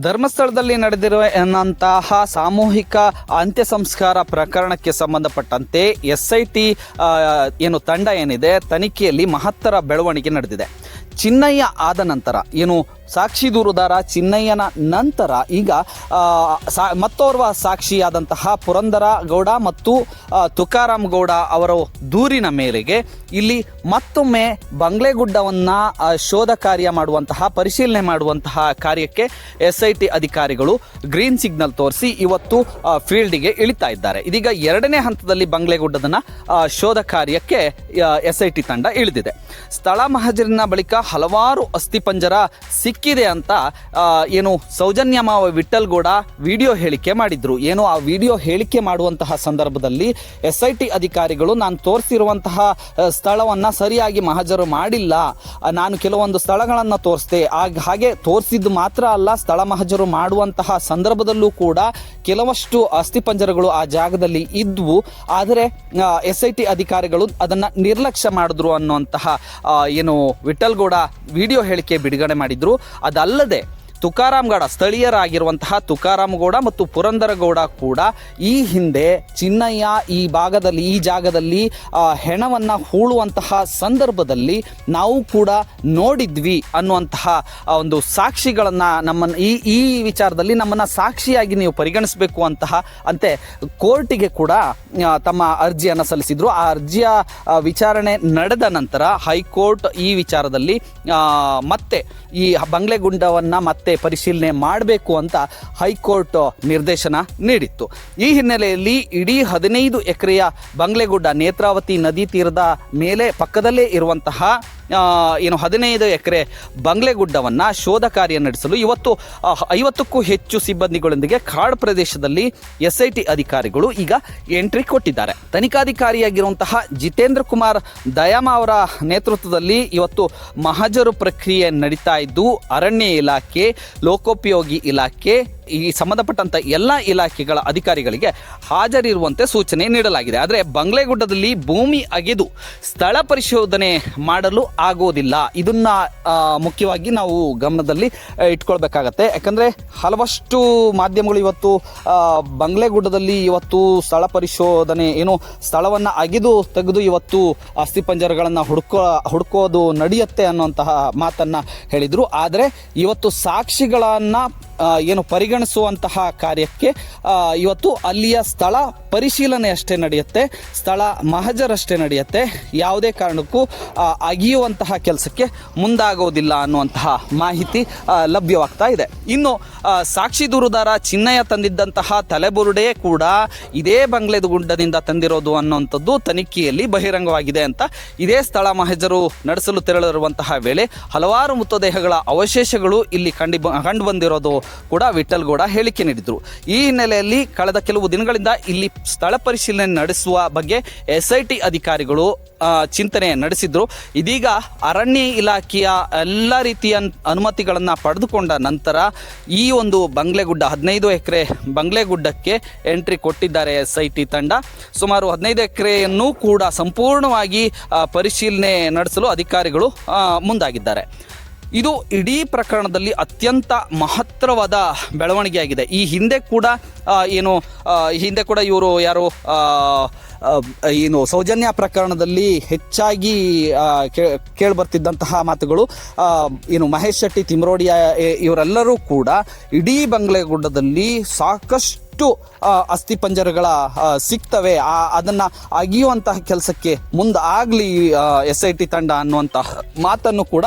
ಧರ್ಮಸ್ಥಳದಲ್ಲಿ ನಡೆದಿರುವಂತಹ ಸಾಮೂಹಿಕ ಅಂತ್ಯ ಸಂಸ್ಕಾರ ಪ್ರಕರಣಕ್ಕೆ ಸಂಬಂಧಪಟ್ಟಂತೆ ಎಸ್ ಐ ಟಿ ಏನು ತಂಡ ಏನಿದೆ, ತನಿಖೆಯಲ್ಲಿ ಮಹತ್ತರ ಬೆಳವಣಿಗೆ ನಡೆದಿದೆ. ಚಿನ್ನಯ್ಯ ಆದ ನಂತರ ಏನು ಸಾಕ್ಷಿ ದೂರುದಾರ ಚಿನ್ನಯ್ಯನ ನಂತರ ಈಗ ಮತ್ತೋರ್ವ ಸಾಕ್ಷಿಯಾದಂತಹ ಪುರಂದರ ಗೌಡ ಮತ್ತು ತುಕಾರಾಮ್ ಗೌಡ ಅವರ ದೂರಿನ ಮೇರೆಗೆ ಇಲ್ಲಿ ಮತ್ತೊಮ್ಮೆ ಬಂಗ್ಲೆಗುಡ್ಡವನ್ನು ಶೋಧ ಕಾರ್ಯ ಮಾಡುವಂತಹ, ಪರಿಶೀಲನೆ ಮಾಡುವಂತಹ ಕಾರ್ಯಕ್ಕೆ ಎಸ್ ಐ ಟಿ ಅಧಿಕಾರಿಗಳು ಗ್ರೀನ್ ಸಿಗ್ನಲ್ ತೋರಿಸಿ ಇವತ್ತು ಫೀಲ್ಡಿಗೆ ಇಳಿತಾ ಇದ್ದಾರೆ. ಇದೀಗ ಎರಡನೇ ಹಂತದಲ್ಲಿ ಬಂಗ್ಲೆಗುಡ್ಡದನ್ನ ಶೋಧ ಕಾರ್ಯಕ್ಕೆ ಎಸ್ ಐ ಟಿ ತಂಡ ಇಳಿದಿದೆ. ಸ್ಥಳ ಮಹಜರಿನ ಬಳಿಕ ಹಲವಾರು ಅಸ್ಥಿಪಂಜರ ಸಿಕ್ಕಿದೆ ಅಂತ ಏನು ಏನು ಸೌಜನ್ಯಮಾವ ವಿಠಲ್ಗೌಡ ವಿಡಿಯೋ ಹೇಳಿಕೆ ಮಾಡಿದ್ರು. ಏನು ಆ ವಿಡಿಯೋ ಹೇಳಿಕೆ ಮಾಡುವಂತಹ ಸಂದರ್ಭದಲ್ಲಿ ಎಸ್ ಐ ಟಿ ಅಧಿಕಾರಿಗಳು ನಾನು ತೋರಿಸಿರುವಂತಹ ಸ್ಥಳವನ್ನು ಸ್ಥಳವನ್ನ ಸರಿಯಾಗಿ ಮಹಜರು ಮಾಡಿಲ್ಲ. ನಾನು ಕೆಲವೊಂದು ಸ್ಥಳಗಳನ್ನು ತೋರಿಸಿದೆ. ಆಗ ಹಾಗೆ ತೋರಿಸಿದ್ದು ಮಾತ್ರ ಅಲ್ಲ, ಸ್ಥಳ ಮಹಜರು ಮಾಡುವಂತಹ ಸಂದರ್ಭದಲ್ಲೂ ಕೂಡ ಕೆಲವಷ್ಟು ಅಸ್ಥಿಪಂಜರಗಳು ಆ ಜಾಗದಲ್ಲಿ ಇದ್ವು. ಆದರೆ ಎಸ್ ಐ ಟಿ ಅಧಿಕಾರಿಗಳು ಅದನ್ನ ನಿರ್ಲಕ್ಷ್ಯ ಮಾಡಿದ್ರು ಅನ್ನುವಂತಹ ಏನು ವಿಠಲ್ಗೌಡ ವಿಡಿಯೋ ಹೇಳಿಕೆ ಬಿಡುಗಡೆ ಮಾಡಿದ್ರು. ಅದಲ್ಲದೆ ತುಕಾರಾಮ್ ಗೌಡ ಸ್ಥಳೀಯರಾಗಿರುವಂತಹ ತುಕಾರಾಮ್ ಗೌಡ ಮತ್ತು ಪುರಂದರಗೌಡ ಕೂಡ ಈ ಹಿಂದೆ ಚಿನ್ನಯ್ಯ ಈ ಭಾಗದಲ್ಲಿ, ಈ ಜಾಗದಲ್ಲಿ ಹೆಣವನ್ನ ಹೂಳುವಂತಹ ಸಂದರ್ಭದಲ್ಲಿ ನಾವು ಕೂಡ ನೋಡಿದ್ವಿ ಅನ್ನುವಂತಹ ಒಂದು ಸಾಕ್ಷಿಗಳನ್ನು ನಮ್ಮನ್ನು ಈ ಈ ವಿಚಾರದಲ್ಲಿ ನಮ್ಮನ್ನ ಸಾಕ್ಷಿಯಾಗಿ ನೀವು ಪರಿಗಣಿಸಬೇಕು ಅಂತಹ, ಅಂತೆ ಕೋರ್ಟಿಗೆ ಕೂಡ ತಮ್ಮ ಅರ್ಜಿಯನ್ನು ಸಲ್ಲಿಸಿದ್ರು. ಆ ಅರ್ಜಿಯ ವಿಚಾರಣೆ ನಡೆದ ನಂತರ ಹೈಕೋರ್ಟ್ ಈ ವಿಚಾರದಲ್ಲಿ ಮತ್ತೆ ಈ ಬಂಗ್ಲೆಗುಂಡವನ್ನ ಮತ್ತೆ ಪರಿಶೀಲನೆ ಮಾಡಬೇಕು ಅಂತ ಹೈಕೋರ್ಟ್ ನಿರ್ದೇಶನ ನೀಡಿತ್ತು. ಈ ಹಿನ್ನೆಲೆಯಲ್ಲಿ ಇಡೀ ಹದಿನೈದು ಎಕರೆಯ ಬಂಗ್ಲೆಗುಡ್ಡ ನೇತ್ರಾವತಿ ನದಿ ತೀರದ ಮೇಲೆ ಪಕ್ಕದಲ್ಲೇ ಇರುವಂತಹ ಏನು ಹದಿನೈದು ಎಕರೆ ಬಂಗ್ಲೆಗುಡ್ಡವನ್ನು ಶೋಧ ಕಾರ್ಯ ನಡೆಸಲು ಇವತ್ತು ಐವತ್ತಕ್ಕೂ ಹೆಚ್ಚು ಸಿಬ್ಬಂದಿಗಳೊಂದಿಗೆ ಕಾಡು ಪ್ರದೇಶದಲ್ಲಿ ಎಸ್ ಐ ಟಿ ಅಧಿಕಾರಿಗಳು ಈಗ ಎಂಟ್ರಿ ಕೊಟ್ಟಿದ್ದಾರೆ. ತನಿಖಾಧಿಕಾರಿಯಾಗಿರುವಂತಹ ಜಿತೇಂದ್ರ ಕುಮಾರ್ ದಯಾಮ ಅವರ ನೇತೃತ್ವದಲ್ಲಿ ಇವತ್ತು ಮಹಜರು ಪ್ರಕ್ರಿಯೆ ನಡೀತಾ ಇದ್ದು, ಅರಣ್ಯ ಇಲಾಖೆ, ಲೋಕೋಪಯೋಗಿ ಇಲಾಖೆ ಈ ಸಂಬಂಧಪಟ್ಟಂತ ಎಲ್ಲ ಇಲಾಖೆಗಳ ಅಧಿಕಾರಿಗಳಿಗೆ ಹಾಜರಿರುವಂತೆ ಸೂಚನೆ ನೀಡಲಾಗಿದೆ. ಆದರೆ ಬಂಗ್ಲೆಗುಡ್ಡದಲ್ಲಿ ಭೂಮಿ ಅಗೆದು ಸ್ಥಳ ಪರಿಶೋಧನೆ ಮಾಡಲು ಆಗೋದಿಲ್ಲ. ಇದನ್ನು ಮುಖ್ಯವಾಗಿ ನಾವು ಗಮನದಲ್ಲಿ ಇಟ್ಕೊಳ್ಬೇಕಾಗತ್ತೆ. ಯಾಕಂದ್ರೆ ಹಲವಷ್ಟು ಮಾಧ್ಯಮಗಳು ಇವತ್ತು ಬಂಗ್ಲೆಗುಡ್ಡದಲ್ಲಿ ಇವತ್ತು ಸ್ಥಳ ಪರಿಶೋಧನೆ, ಏನು, ಸ್ಥಳವನ್ನ ಅಗೆದು ತೆಗೆದು ಇವತ್ತು ಅಸ್ಥಿಪಂಜರಗಳನ್ನು ಹುಡುಕೋ, ಹುಡುಕೋದು ನಡೆಯುತ್ತೆ ಅನ್ನುವಂತಹ ಮಾತನ್ನ ಹೇಳಿದರು. ಆದರೆ ಇವತ್ತು ಸಾಕ್ಷಿಗಳನ್ನ ಏನು ಏನು ಪರಿಗಣಿಸುವಂತಹ ಕಾರ್ಯಕ್ಕೆ ಇವತ್ತು ಅಲ್ಲಿಯ ಸ್ಥಳ ಪರಿಶೀಲನೆ ಅಷ್ಟೇ ನಡೆಯುತ್ತೆ, ಸ್ಥಳ ಮಹಜರಷ್ಟೇ ನಡೆಯುತ್ತೆ. ಯಾವುದೇ ಕಾರಣಕ್ಕೂ ಅಗಿಯುವಂತಹ ಕೆಲಸಕ್ಕೆ ಮುಂದಾಗೋದಿಲ್ಲ ಅನ್ನುವಂತಹ ಮಾಹಿತಿ ಲಭ್ಯವಾಗ್ತಾ ಇದೆ. ಇನ್ನು ಸಾಕ್ಷಿ ದೂರುದಾರ ಚಿನ್ನಯ್ಯ ತಂದಿದ್ದಂತಹ ತಲೆಬುರುಡೆ ಕೂಡ ಇದೇ ಬಂಗ್ಲೆದ ಗುಡ್ಡದಿಂದ ತಂದಿರೋದು ಅನ್ನುವಂಥದ್ದು ತನಿಖೆಯಲ್ಲಿ ಬಹಿರಂಗವಾಗಿದೆ ಅಂತ. ಇದೇ ಸ್ಥಳ ಮಹಜರು ನಡೆಸಲು ತೆರಳಿರುವಂತಹ ವೇಳೆ ಹಲವಾರು ಮೃತದೇಹಗಳ ಅವಶೇಷಗಳು ಇಲ್ಲಿ ಕಂಡು ಕಂಡು ಬಂದಿರೋದು ಕೂಡ ವಿಠಲ್ ಗೌಡ ಹೇಳಿಕೆ ನೀಡಿದ್ರು. ಈ ಹಿನ್ನೆಲೆಯಲ್ಲಿ ಕಳೆದ ಕೆಲವು ದಿನಗಳಿಂದ ಇಲ್ಲಿ ಸ್ಥಳ ಪರಿಶೀಲನೆ ನಡೆಸುವ ಬಗ್ಗೆ ಎಸ್ಐಟಿ ಅಧಿಕಾರಿಗಳು ಚಿಂತನೆ ನಡೆಸಿದ್ರು. ಇದೀಗ ಅರಣ್ಯ ಇಲಾಖೆಯ ಎಲ್ಲ ರೀತಿಯ ಅನುಮತಿಗಳನ್ನು ಪಡೆದುಕೊಂಡ ನಂತರ ಈ ಒಂದು ಬಂಗ್ಲೆಗುಡ್ಡ, ಹದಿನೈದು ಎಕರೆ ಬಂಗ್ಲೆಗುಡ್ಡಕ್ಕೆ ಎಂಟ್ರಿ ಕೊಟ್ಟಿದ್ದಾರೆ ಎಸ್ ತಂಡ. ಸುಮಾರು ಹದಿನೈದು ಎಕರೆಯನ್ನು ಕೂಡ ಸಂಪೂರ್ಣವಾಗಿ ಪರಿಶೀಲನೆ ನಡೆಸಲು ಅಧಿಕಾರಿಗಳು ಮುಂದಾಗಿದ್ದಾರೆ. ಇದು ಇಡೀ ಪ್ರಕರಣದಲ್ಲಿ ಅತ್ಯಂತ ಮಹತ್ತರವಾದ ಬೆಳವಣಿಗೆಯಾಗಿದೆ. ಈ ಹಿಂದೆ ಕೂಡ ಏನು ಹಿಂದೆ ಕೂಡ ಇವರು ಯಾರು ಏನು, ಸೌಜನ್ಯ ಪ್ರಕರಣದಲ್ಲಿ ಹೆಚ್ಚಾಗಿ ಕೇಳಿ ಬರ್ತಿದ್ದಂತಹ ಮಾತುಗಳು ಏನು, ಮಹೇಶ್ ಶೆಟ್ಟಿ, ತಿಮ್ರೋಡಿಯ ಇವರೆಲ್ಲರೂ ಕೂಡ ಇಡೀ ಬಂಗ್ಲೆಗುಡ್ಡದಲ್ಲಿ ಸಾಕಷ್ಟು ಅಸ್ಥಿಪಂಜರಗಳ ಸಿಗ್ತವೆ. ಆ, ಅದನ್ನ ಅಗಿಯುವಂತಹ ಕೆಲಸಕ್ಕೆ ಮುಂದಾಗ್ಲಿ ಎಸ್ ಐ ಟಿ ತಂಡ ಅನ್ನುವಂತಹ ಮಾತನ್ನು ಕೂಡ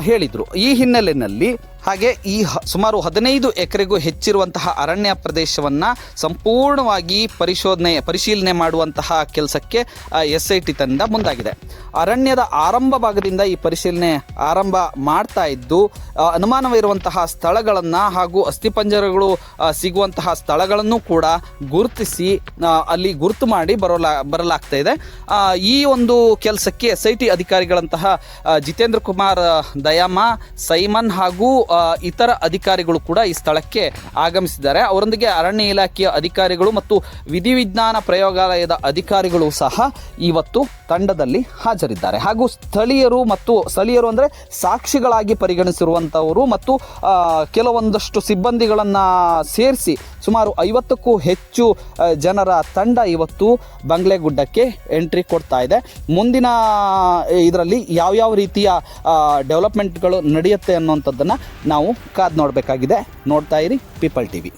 ಹೇಳಿದ್ರು. ಈ ಹಿನ್ನೆಲೆಯಲ್ಲಿ ಹಾಗೆ ಈ ಸುಮಾರು ಹದಿನೈದು ಎಕರೆಗೂ ಹೆಚ್ಚಿರುವಂತಹ ಅರಣ್ಯ ಪ್ರದೇಶವನ್ನು ಸಂಪೂರ್ಣವಾಗಿ ಪರಿಶೋಧನೆ, ಪರಿಶೀಲನೆ ಮಾಡುವಂತಹ ಕೆಲಸಕ್ಕೆ ಎಸ್ ಐ ಟಿ ತಂಡ ಮುಂದಾಗಿದೆ. ಅರಣ್ಯದ ಆರಂಭ ಭಾಗದಿಂದ ಈ ಪರಿಶೀಲನೆ ಆರಂಭ ಮಾಡ್ತಾ ಇದ್ದು ಅನುಮಾನವಿರುವಂತಹ ಸ್ಥಳಗಳನ್ನು ಹಾಗೂ ಅಸ್ಥಿಪಂಜರಗಳು ಸಿಗುವಂತಹ ಸ್ಥಳಗಳನ್ನು ಕೂಡ ಗುರುತಿಸಿ ಅಲ್ಲಿ ಗುರುತು ಮಾಡಿ ಬರೋಲಾ, ಬರಲಾಗ್ತಾ ಇದೆ. ಈ ಒಂದು ಕೆಲಸಕ್ಕೆ ಎಸ್ ಐ ಟಿ ಅಧಿಕಾರಿಗಳಂತಹ ಜಿತೇಂದ್ರ ಕುಮಾರ್ ದಯಾಮ, ಸೈಮನ್ ಹಾಗೂ ಇತರ ಅಧಿಕಾರಿಗಳು ಕೂಡ ಈ ಸ್ಥಳಕ್ಕೆ ಆಗಮಿಸಿದ್ದಾರೆ. ಅವರೊಂದಿಗೆ ಅರಣ್ಯ ಇಲಾಖೆಯ ಅಧಿಕಾರಿಗಳು ಮತ್ತು ವಿಧಿವಿಜ್ಞಾನ ಪ್ರಯೋಗಾಲಯದ ಅಧಿಕಾರಿಗಳು ಸಹ ಇವತ್ತು ತಂಡದಲ್ಲಿ ಹಾಜರಿದ್ದಾರೆ. ಹಾಗೂ ಸ್ಥಳೀಯರು ಮತ್ತು ಸ್ಥಳೀಯರು ಅಂದರೆ ಸಾಕ್ಷಿಗಳಾಗಿ ಪರಿಗಣಿಸಿರುವಂಥವರು ಮತ್ತು ಕೆಲವೊಂದಷ್ಟು ಸಿಬ್ಬಂದಿಗಳನ್ನು ಸೇರಿಸಿ ಸುಮಾರು ಐವತ್ತಕ್ಕೂ ಹೆಚ್ಚು ಜನರ ತಂಡ ಇವತ್ತು ಬಂಗ್ಲೆಗುಡ್ಡಕ್ಕೆ ಎಂಟ್ರಿ ಕೊಡ್ತಾ ಇದೆ. ಮುಂದಿನ ಇದರಲ್ಲಿ ಯಾವ್ಯಾವ ರೀತಿಯ ಡೆವಲಪ್ಮೆಂಟ್ಗಳು ನಡೆಯುತ್ತೆ ಅನ್ನುವಂಥದ್ದನ್ನು ನಾವು ಕಾದ್ ನೋಡಬೇಕಾಗಿದೆ. ನೋಡ್ತಾ ಇರಿ ಪೀಪಲ್ ಟಿ ವಿ